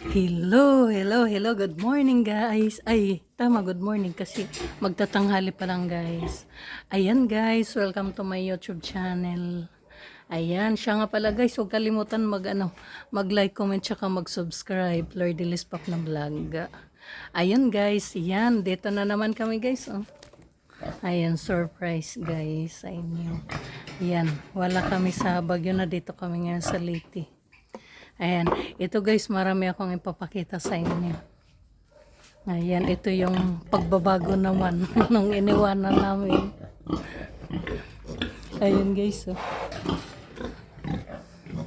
Hello, hello, hello. Good morning, guys. Ay, tama, good morning kasi magtatanghali pa lang, guys. Ayan, guys. Welcome to my YouTube channel. Ayan, siya nga pala, guys. Huwag kalimutan mag, ano, mag-like, comment, tsaka mag-subscribe. Lord Dilis Pop na vlog. Ayan, guys. Ayan, dito na naman kami, guys. Oh. Ayan, surprise, guys. Sa inyo. Ayan, wala kami sa Bagyo na dito kami ngayon sa Leyte. Ayan, ito guys, marami akong ipapakita sa inyo. Ayan, ito yung pagbabago naman nung iniwanan namin. Ayan guys, oh.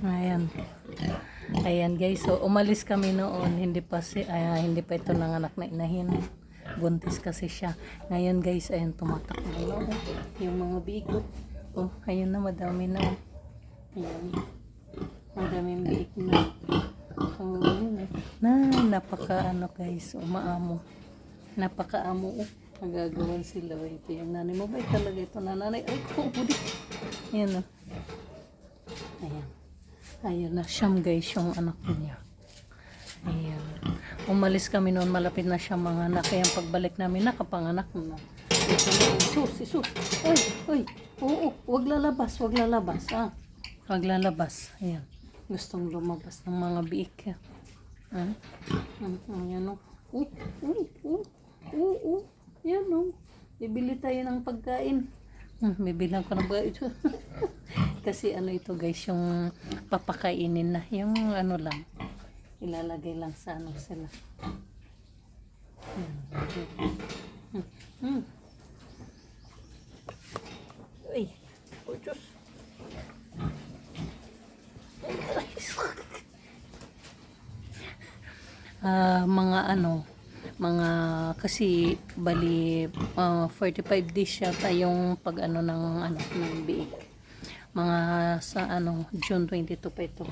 Ayan. Ayan guys, so umalis kami noon, hindi pa si ah, hindi pa ito nanganak na inahin. Buntis kasi siya. Ngayon guys, ayan tumatakbo na oh. yung mga bigot. Oh, ayun na madami na. oh. Ayan. Madaming biik na. Oh, yun eh. Na, napaka ano guys, umaamo. Napakaamo. Oh. Magagawan sila. oh. Ito yung nanay mo. Bay talaga ito na nanay. Ay, ko, budik. Ayan oh. Ayan. Ayun na. Siyam guys yung anak niya. Ayan. Umalis kami noon. Malapit na siya mga anak. Kaya pagbalik namin, nakapanganak na. Isus, isus. Uy, uy. Oo, wag lalabas, wag lalabas. Ah. Wag lalabas. Ayan. Gustong lumabas ng mga biik. Ah. Mm, Ayan o. Oh, oh, oh, oh, oh. Yan o. Bibili tayo ng pagkain. Hmm, bibilang ko ng pagkain. Kasi ano ito guys, yung papakainin na. Yung ano lang. Ilalagay lang sa ano sila. Hmm. Hmm. Hmm. Ah, mga ano, mga kasi bali ah, 45 days yata yung pag ano ng ano ng biik. Mga sa ano June 22 pa ito.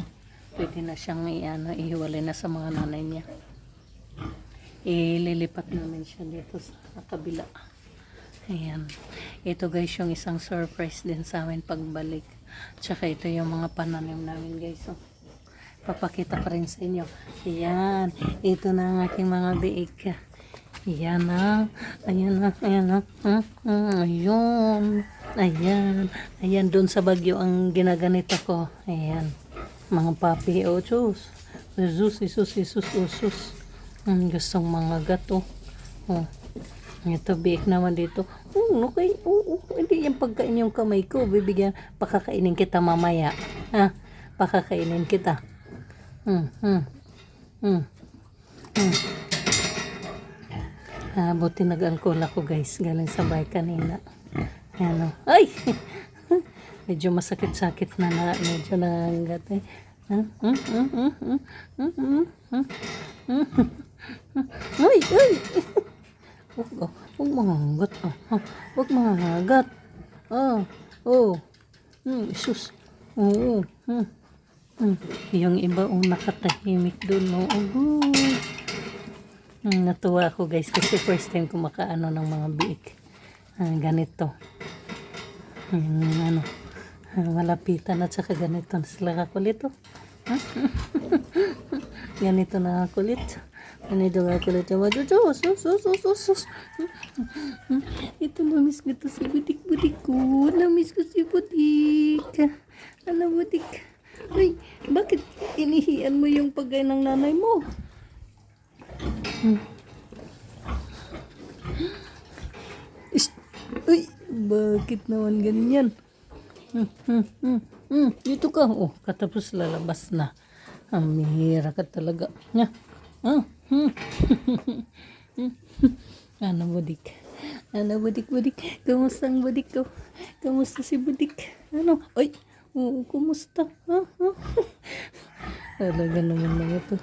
Pwede na siyang i-ano, ihiwalay na sa mga nanay niya. Ililipat namin siya dito sa kabila. Ayan. Ito guys yung isang surprise din sa amin pagbalik. Tsaka ito yung mga pananim namin guys. Oh. Papakita ko rin sa inyo. Ayan. Ito na ang aking mga biik. Ayan na. Ayan na. Ayan na. Hmm, Ayun. Ayan. Ayan. Doon sa bagyo ang ginaganito ko. Ayan. Mga papi. O, Diyos. Jesus, Jesus, Jesus, Jesus. Hmm, gustong mga gato. Oh. Ito, biik naman dito. Oo, no, kay, oo, hindi yung pagkain yung kamay ko. Bibigyan, pakakainin kita mamaya. Ha? Pakakainin kita. Hmm, hmm. Ah, buti nag-alcohol ako guys. Galing sa bahay kanina. Ano. Ay! medyo masakit-sakit na na. Medyo nanggat eh. Ah, ah, ah, Uy! Uy! Huwag, oh, huwag mangagat. Huwag mangagat. Oh, oh. Hmm, sus. Oo. Oh, hmm. Hmm. Yung iba ang nakatahimik doon. Oh, good. Hmm, natuwa ako guys kasi first time ko makaano ng mga biik. Ah, ganito. Hmm, ano. ah, Malapitan at saka ganito na sila kakulit. Oh. ganito na kulit. Ganito na kulit. Sus, sus, sus, sus, sus, sus. Ito, namiss ko to si budik-budik ko. Namiss ko si budik. Ano, budik? Ay, bakit inihian mo yung pagay ng nanay mo? Hmm. Is, uy, bakit naman ganyan? Hmm, hmm, hmm, hmm. Dito ka. Oh, katapos lalabas na. Ang mihira ka talaga. Nya. Ah, hmm. ano, budik? Ano, budik, budik? Kamusta ang budik ko? Kamusta si budik? Ano? Ay, oo, kumusta? Ha? Ha? Talaga naman na ito.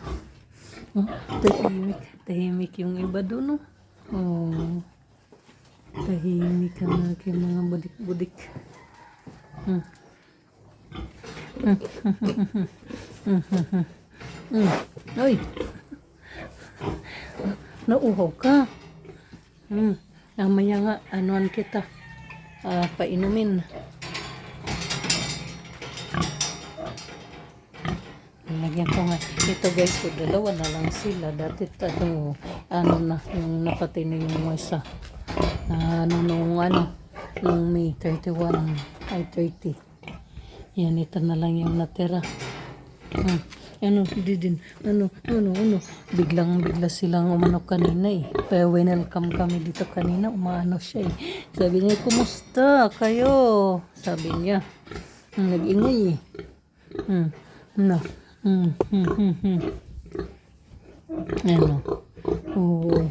Oh, tahimik. Tahimik yung iba doon, no? Oh. Tahimik ang aking mga budik-budik. Hmm. Hmm. Hmm. Ay! Nauhaw ka. Hmm. Namaya nga, anuan kita. Ah, painumin. Lagyan ko nga. Ito guys, so dalawa na lang sila. Dati ano, ano na, yung nakatino yung isa. Na ano, nung ano, nung May 31, ay 30. Yan, ito na lang yung natira. Hmm. Ano, di din, ano, ano, ano. Biglang, bigla silang umano kanina eh. Kaya welcome kami dito kanina, umano siya eh. Sabi niya, kumusta kayo? Sabi niya. Nag-ingay eh. Hmm. No. Hmm. Hmm. Hmm. Hmm. Ano? Oo.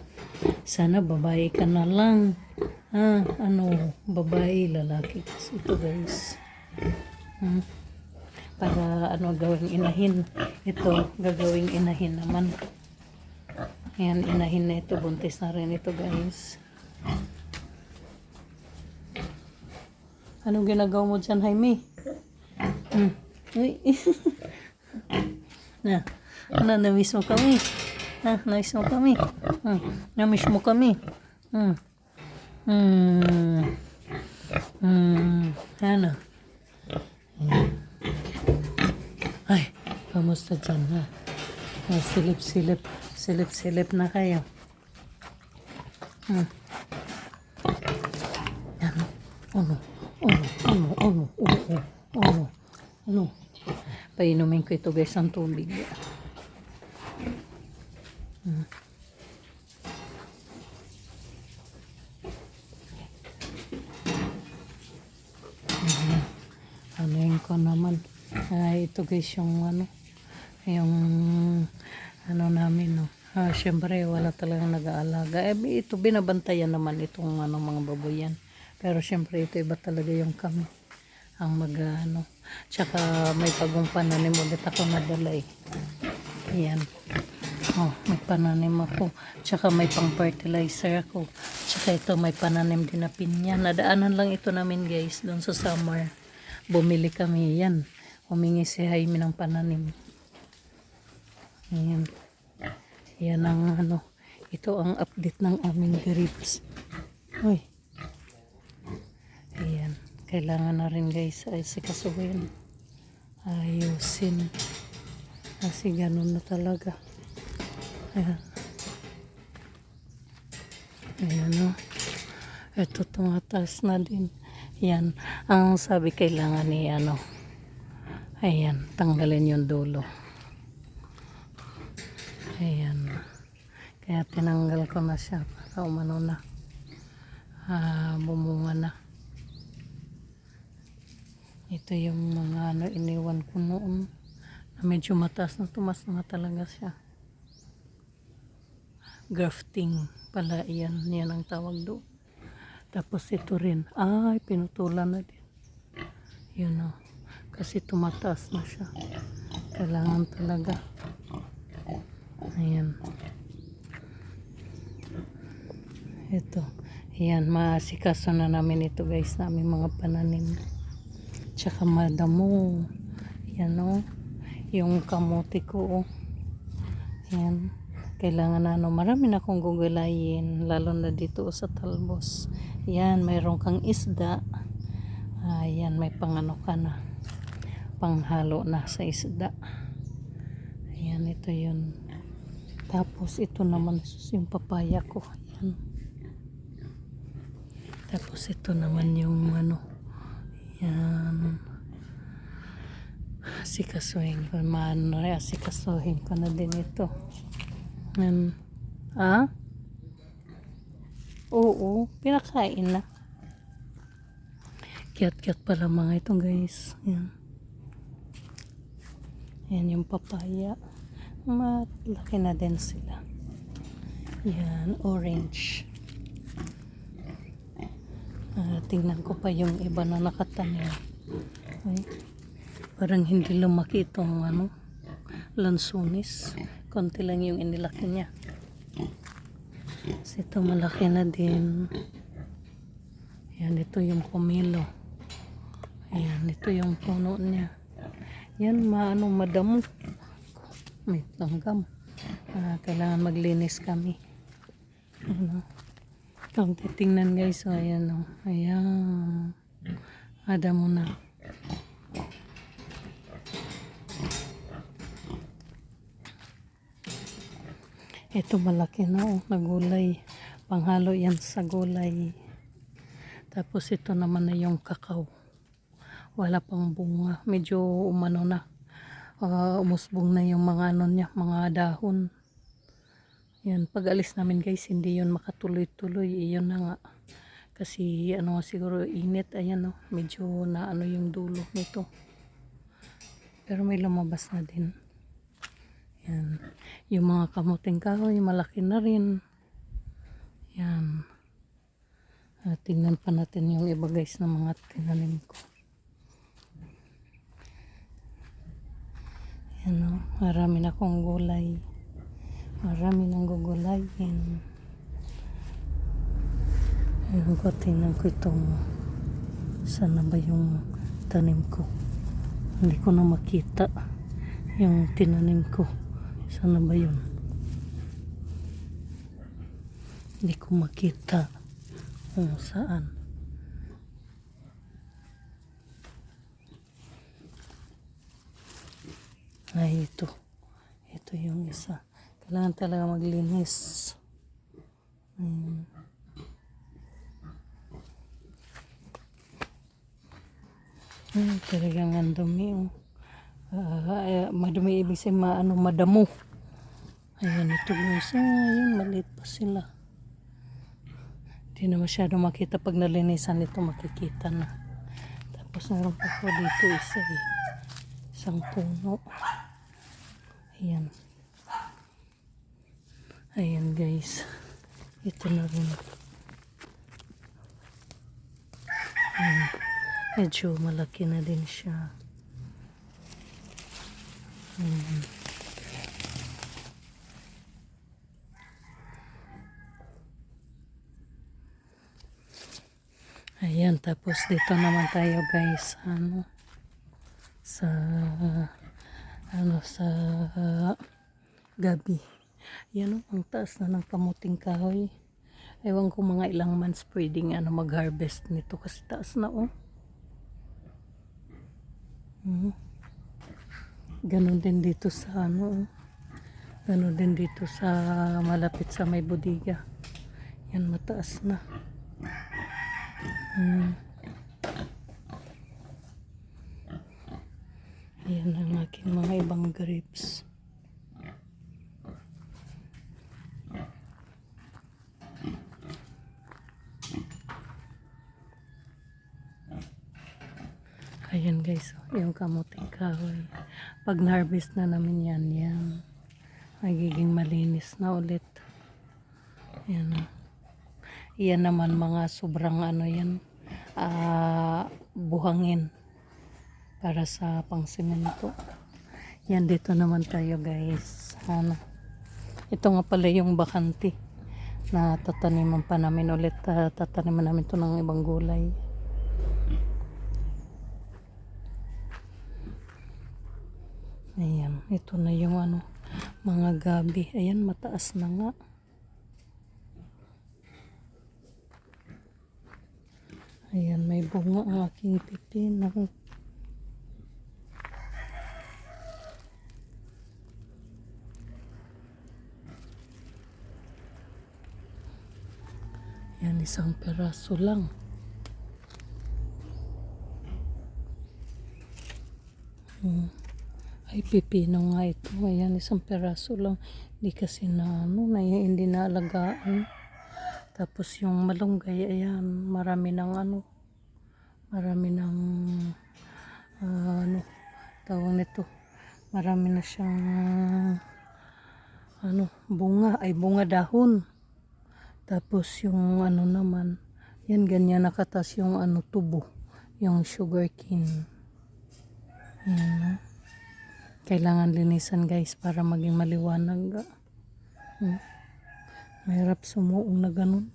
Sana babae ka na lang. Ah, ano, babae, lalaki. Kasi ito guys. Hmm. Para ano gawing inahin. Ito, gagawing inahin naman. Ayan, inahin na ito. Buntis na rin ito guys. Anong ginagawa mo dyan, Jaime? Hmm. Uy. na, ano, na-miss mo kami. Ha, na-miss mo kami. Hmm. Na-miss mo kami. Hmm. Hmm. Hmm. Ano? Hmm. Ay, kamusta dyan ha? Oh, silip-silip. Silip-silip na kayo. Hmm. Ano? Ano? Ano? Ano? Ano? Ano? Ano? Ano? Painumin ko ito guys ang tubig. Hmm. Mhm. Ano yun ko naman. Ay, ito guys yung ano, yung ano namin no. Ah, syempre wala talagang nag-aalaga. Eh, ito binabantayan naman itong ano mga baboyan. Pero syempre ito iba talaga yung kami ang mag ano. Tsaka may pagong pananim ulit ako nadala eh. Ayan. Oh, may pananim ako. Tsaka may pang fertilizer ako. Tsaka ito may pananim din na pinya. Nadaanan lang ito namin guys doon sa summer. Bumili kami yan. Humingi si Jaime ng pananim. Ayan. Yan ang ano. Ito ang update ng aming grapes. Uy. Ayan. Kailangan na rin guys ay sikasuhin. Ayusin. Kasi ganun na talaga. Ayan. Ayan o. Ito tumataas na din. Yan. Ang sabi kailangan ni ano. Ayan. Tanggalin yung dulo. Ayan. Kaya tinanggal ko na siya para umano na. Ah, bumunga na. Ito yung mga ano iniwan ko noon na medyo mataas na tumas na talaga siya. Grafting pala yan. Yan ang tawag doon. Tapos ito rin. Ay, pinutulan na din. Yun o. Kasi tumataas na siya. Kailangan talaga. Ayan. Ito. Ayan, maasikaso na namin ito guys, namin mga pananim. Tsaka madamo. Yan o. Yung kamote ko o. Yan. Kailangan na ano, marami na akong gugulayin, lalo na dito sa talbos. Yan, mayroon kang isda. Ayan, may pangano ka na. Panghalo na sa isda. Ayan, ito yun. Tapos ito naman yung papaya ko. Ayan. Tapos ito naman yung ano. Yan. Sikasuhin ko. Man, sikasuhin ko na din ito. Yan. Ah? Oo, pinakain na. Kiyat-kiyat pala mga ito guys. Yan. Yan yung papaya. Malaki na din sila. Yan, orange. Ah, tingnan ko pa yung iba na nakatanim. Ay, parang hindi lumaki itong ano, lansunis. Konti lang yung inilaki niya. Kasi ito malaki na din. Yan, ito yung pomelo. Ayan, ito yung puno niya. Yan, maano, madamo. May langgam. Ah, kailangan maglinis kami. Ano? Pagtitingnan guys, so ayan o. Oh. Ayan. Ada muna. Ito malaki na o. Oh, nagulay. Panghalo yan sa gulay. Tapos ito naman na yung kakao. Wala pang bunga. Medyo umano na. Uh, umusbong na yung mga ano niya, mga dahon. Yan, pag alis namin guys, hindi yun makatuloy-tuloy. Iyon na nga. Kasi ano siguro init, ayan oh, medyo na ano yung dulo nito. Pero may lumabas na din. Yan. Yung mga kamuting kahoy, malaki na rin. Yan. Ah, tingnan pa natin yung iba guys na mga tinanim ko. Yan o, marami na akong gulay. Marami nang gugulayin. Ayun ko, tingnan ko itong sana ba yung tanim ko. Hindi ko na makita yung tinanim ko. Sana ba yun? Hindi ko makita kung saan. Ay, ito. Ito yung isa. Kailangan talaga maglinis. Ayan. Ay, talagang ang dumi. Oh. Eh, madumi ibig sabihin ma, ano, madamo. Ayan, ito guys. Ah, ayan, maliit pa sila. Hindi na masyado makita pag nalinisan ito, makikita na. Tapos meron pa po dito isa eh. Isang puno. Ayan. Ayan guys. Ito na rin. Ayan. Medyo malaki na din siya. Ayan. Ayan, tapos dito naman tayo guys, ano, sa, ano, sa gabi. Yan o, ang taas na ng kamuting kahoy. Ewan ko mga ilang months pwedeng ano, mag-harvest nito kasi taas na oh. Mhm. Ganon din dito sa ano, oh. ganon din dito sa malapit sa may bodega. Yan mataas na. Hmm. Ayan ang aking mga ibang grapes. Ayan guys, yung kamuting kahoy. Pag na-harvest na namin yan, yan. Magiging malinis na ulit. Yan oh. Yan naman mga sobrang ano yan, ah, buhangin para sa pangsimento. Yan dito naman tayo guys. Ano. Ito nga pala yung bakante na tataniman pa namin ulit. ah, tataniman namin to ng ibang gulay. Ayan, ito na yung ano, mga gabi. Ayan, mataas na nga. Ayan, may bunga ang aking pipino. Yan, isang peraso lang. Hmm. Ay, pipino nga ito. Ayan, isang peraso lang. Hindi kasi na, ano, na, hindi naalagaan. Tapos yung malunggay, ayan, marami ng ano, marami ng, ah, ano, tawag nito, marami na siyang, ano, bunga, ay bunga dahon. Tapos yung ano naman, yan ganyan nakatas yung ano tubo, yung sugar cane. Yan, ah. Kailangan linisan guys para maging maliwanag. Hmm. Mahirap sumuong na ganun.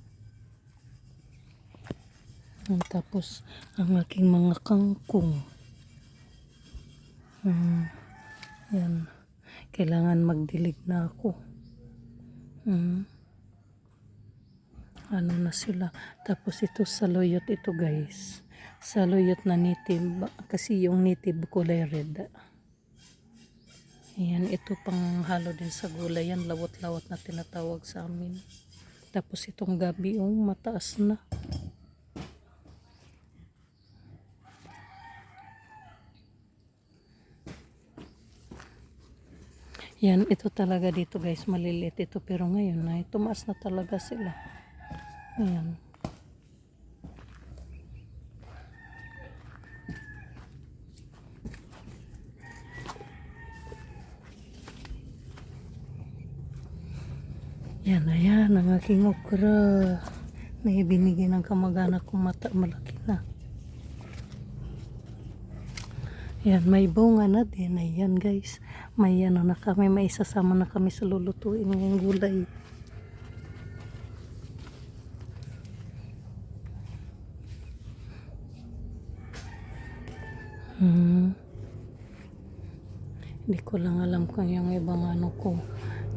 Hmm, Tapos, ang aking mga kangkong. Hmm. Yan. Kailangan magdilig na ako. Hmm. Ano na sila. Tapos ito sa loyot ito guys. Sa loyot na native. Kasi yung native kulay red. Ayan, ito pang halo din sa gulay yan, lawat-lawat na tinatawag sa amin. Tapos itong gabi, oh, mataas na. Yan, ito talaga dito guys, maliliit ito. Pero ngayon ay tumaas na talaga sila. Ayan. Yan na yan, ang aking okra. Na ibinigay ng kamag-anak kong mata, malaki na. Yan, may bunga na din. Ayan guys. May ano na kami, may isasama na kami sa lulutuin ngayong gulay. Hmm. Hindi ko lang alam kung yung ibang ano ko.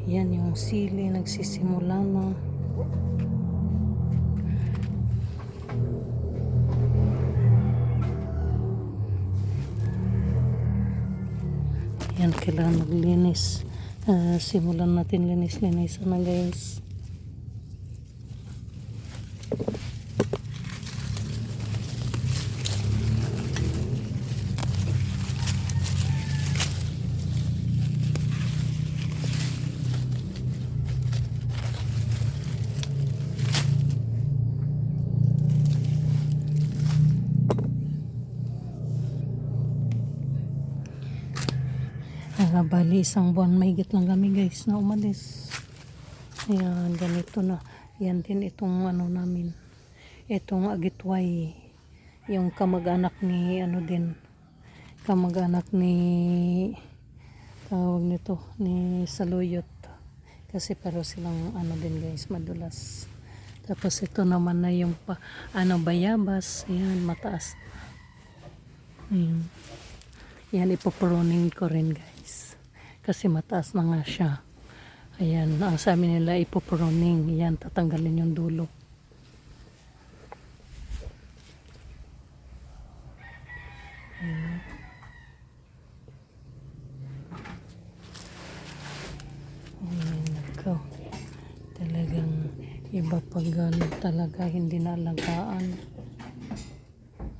Yan yung sili, nagsisimula na. Yan, kailangan maglinis. Ah, simulan natin linis-linisan na guys. Ah, bali, isang buwan mahigit lang kami guys na umalis. Ayan, ganito na. Yan din itong ano namin. Itong agitway. Yung kamag-anak ni ano din. Kamag-anak ni tawag nito ni Saluyot. Kasi pero silang ano din guys, madulas. Tapos ito naman na yung pa, ano bayabas. Ayan, mataas. Ayan. Yan, ipopruning ko rin guys. Kasi mataas na nga siya. Ayan, ang sabi nila ipopruning. Yan, tatanggalin yung dulo. Ayan. Ayan, nako. Talagang iba pag talaga hindi naalagaan.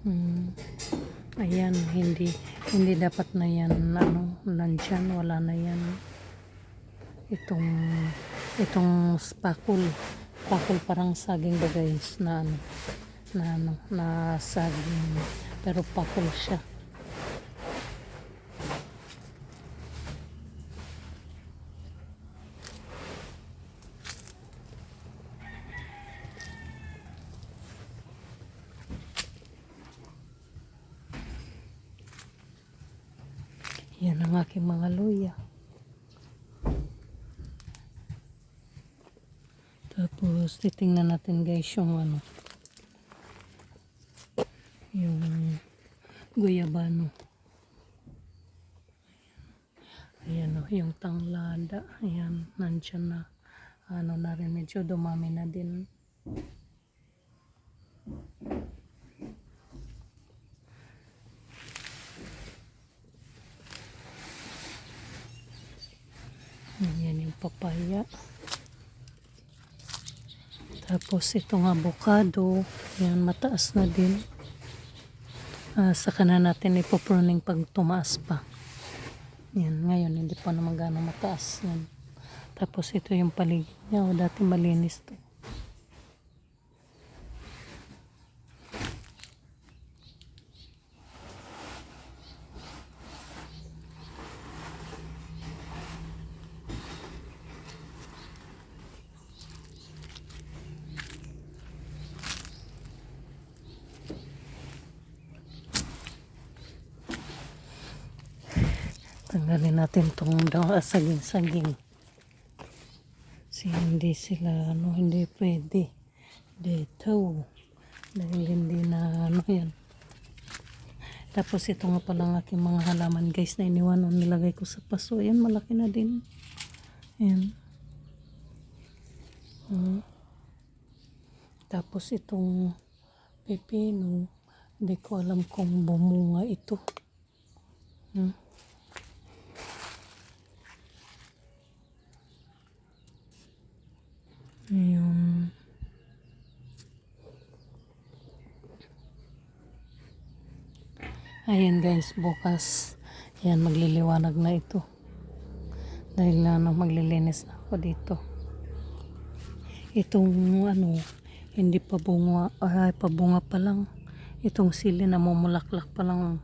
Hmm. Ayan, hindi hindi dapat na yan ano, nandyan, wala na yan. Itong itong spakul. Spakul parang saging ba guys na ano, na ano, na saging. Pero pakul siya. Yan ang aking mga luya. Tapos, titingnan natin guys yung ano. Yung guyabano. Ayan o, yung tanglada. Ayan, nandyan na. Ano na rin, medyo dumami na din. Ayan yung papaya. Tapos itong avocado. Yan, mataas na din. Ah, saka na natin ipopruning pag tumaas pa. Yan, ngayon hindi pa naman gano'ng mataas. Yan. Tapos ito yung paligid niya. O, dati malinis to. Tanggalin natin tong daw saging-saging. Kasi hindi sila, ano, hindi pwede. Dito. Dahil hindi na, ano yan. Tapos ito nga pala ang aking mga halaman guys na iniwan nung nilagay ko sa paso. Ayan, malaki na din. Ayan. Hmm. Tapos itong pepino, hindi ko alam kung bumunga ito. Hmm. Yung Ayan guys, bukas yan magliliwanag na ito. Dahil na ano, maglilinis na ako dito. Itong ano, hindi pa bunga, ay pabunga pa lang. Itong sili na mumulaklak pa lang.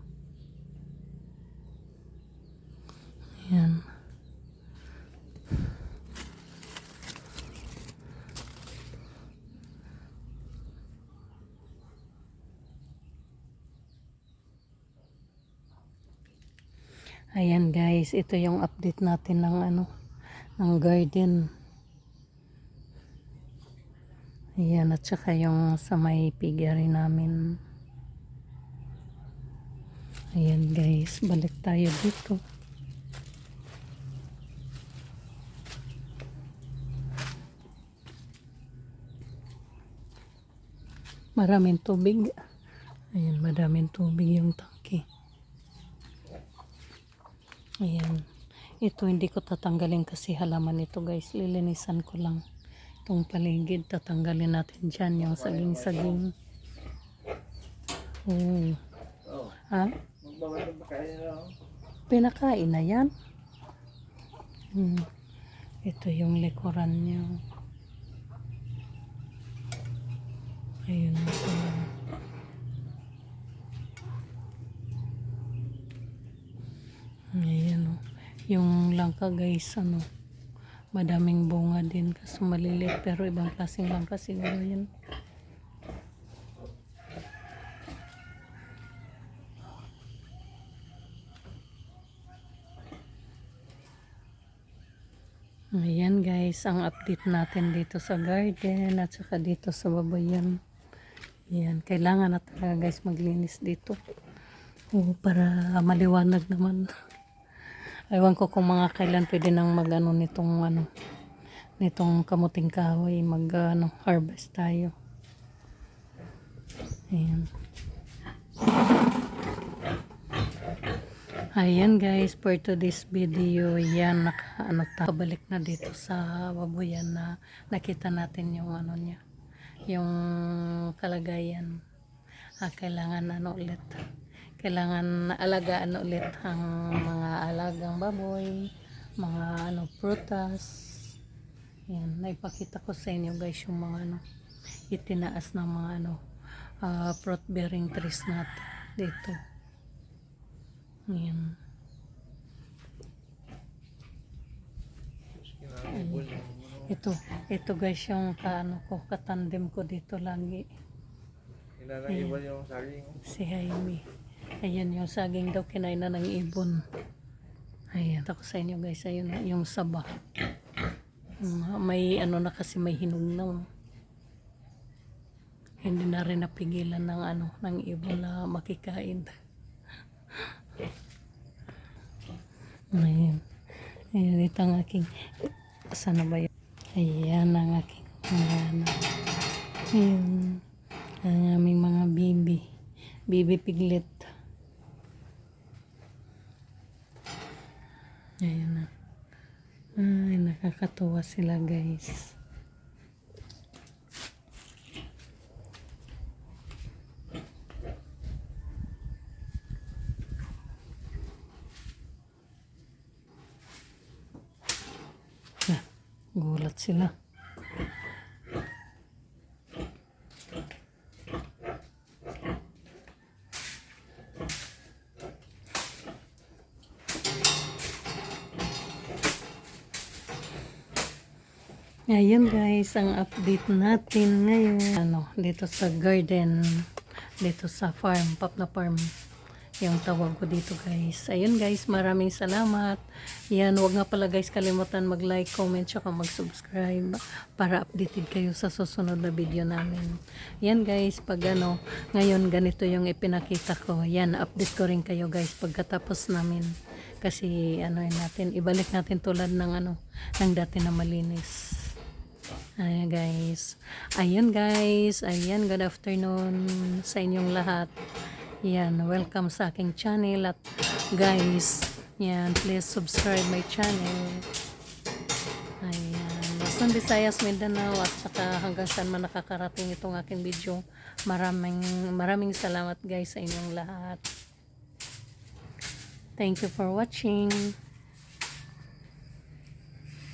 Ayan. Ayan guys, ito yung update natin ng ano, ng garden. Ayan, at saka yung sa may piggery namin. Ayan guys, balik tayo dito. Maraming tubig. Ayan, maraming tubig yung tangke. Ayan. Ito hindi ko tatanggalin kasi halaman ito guys. Lilinisan ko lang itong paligid. Tatanggalin natin dyan yung saging-saging. Oh. Ha? Pinakain na yan. Hmm. Ito yung likuran niya. Ayun na pala. Ayan o. Yung langka guys, ano, madaming bunga din kasi maliliit pero ibang klaseng langka siguro yun. Ayan guys, ang update natin dito sa garden at saka dito sa babayan. Ayan, kailangan na talaga guys maglinis dito. Oo, para maliwanag naman. Ewan ko kung mga kailan pwede nang mag ano nitong ano nitong kamuting kahoy mag ano, harvest tayo. Ayan. Ayan guys, for today's video, yan, naka, ano, kabalik na dito sa babuyan na nakita natin yung ano niya, yung kalagayan. Ah, kailangan ano ulit, kailangan alagaan ulit ang mga alagang baboy, mga ano, prutas. Yan, naipakita ko sa inyo guys yung mga ano, itinaas ng mga ano, ah, fruit bearing trees natin dito. Yan. Ito, ito guys yung kaano ko, katandem ko dito lagi. Saging. Si Jaime. Ayan yung saging daw kinain na ng ibon. Ayan, ako sa inyo guys, ayun yung saba. Mm, May ano na kasi may hinog na. oh. Hindi na rin napigilan ng ano, ng ibon na makikain. Ayan. Ayan, ito ang aking, sana ba yun? Ayan ang aking mga ano. Ayan. Ang aming mga bibi. Bibi piglet. Ayan na. Ay, nakakatuwa sila guys. Ah, gulat sila. Ayun guys, ang update natin ngayon. Ano, dito sa garden, dito sa farm, Papla Farm. Yung tawag ko dito guys. Ayun guys, maraming salamat. Yan, wag nga pala guys kalimutan mag-like, comment, tsaka mag-subscribe para updated kayo sa susunod na video namin. Yan guys, pag ano, ngayon ganito yung ipinakita ko. Yan, update ko rin kayo guys pagkatapos namin. Kasi ano natin, ibalik natin tulad ng ano, ng dati na malinis. Ayan guys. Ayan guys. Ayan, good afternoon sa inyong lahat. Yan, welcome sa aking channel at guys, yan, please subscribe my channel. Ayan, Luzon, Visayas, Mindanao at saka hanggang saan man nakakarating itong aking video. Maraming maraming salamat guys sa inyong lahat. Thank you for watching.